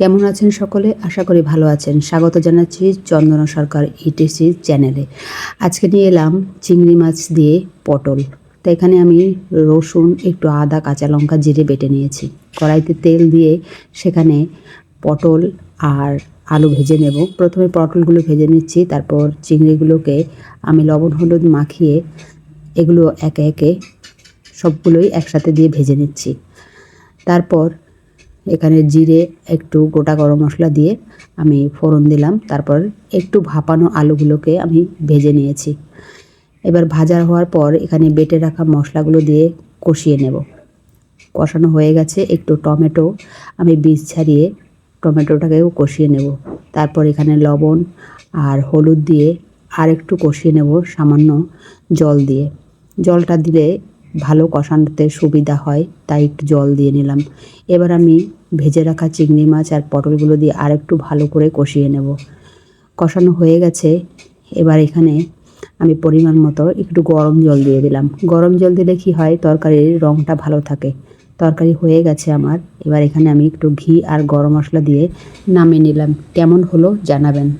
কেমন আছেন সকলে? আশা করি ভালো আছেন। স্বাগত জানাচ্ছি চন্দনা সরকার ইটিসি চ্যানেলে আজকে নিয়ে এলাম চিংড়ি মাছ দিয়ে পটল। তো এখানে আমি রসুন, একটু আদা, কাঁচা লঙ্কা, জিরে বেটে নিয়েছি। কড়াইতে তেল দিয়ে সেখানে পটল আর আলু ভেজে নেব। প্রথমে পটলগুলো ভেজে নিচ্ছি, তারপর চিংড়িগুলোকে আমি লবণ, হলুদ মাখিয়ে এগুলো একে একে সবগুলোই একসাথে দিয়ে ভেজে নিচ্ছি। তারপর এখানে জিরে, একটু গোটা গরম মশলা দিয়ে আমি ফোড়ন দিলাম। তারপর একটু ভাপানো আলুগুলোকে আমি ভেজে নিয়েছি। এবার ভাজা হওয়ার পর এখানে বেটে রাখা মশলাগুলো দিয়ে কষিয়ে নেব। কষানো হয়ে গেছে একটু টমেটো। আমি বীজ ছাড়িয়ে টমেটোটাকেও কষিয়ে নেব। তারপর এখানে লবণ আর হলুদ দিয়ে আর একটু কষিয়ে নেব সামান্য জল দিয়ে। জলটা দিলে ভালো কষানোতে সুবিধা হয়, তাই একটু জল দিয়ে নিলাম। এবার আমি ভেজে রাখা চিংড়ি মাছ আর পটলগুলো দিয়ে আর একটু ভালো করে কষিয়ে নেব। কষানো হয়ে গেছে। এবার এখানে আমি পরিমাণ মতো একটু গরম জল দিয়ে দিলাম। গরম জল দিলে কি হয়, তরকারির রঙটা ভালো থাকে। তরকারি হয়ে গেছে আমার। এবার এখানে আমি একটু ঘি আর গরম মশলা দিয়ে নামিয়ে নিলাম। কেমন হলো জানাবেন।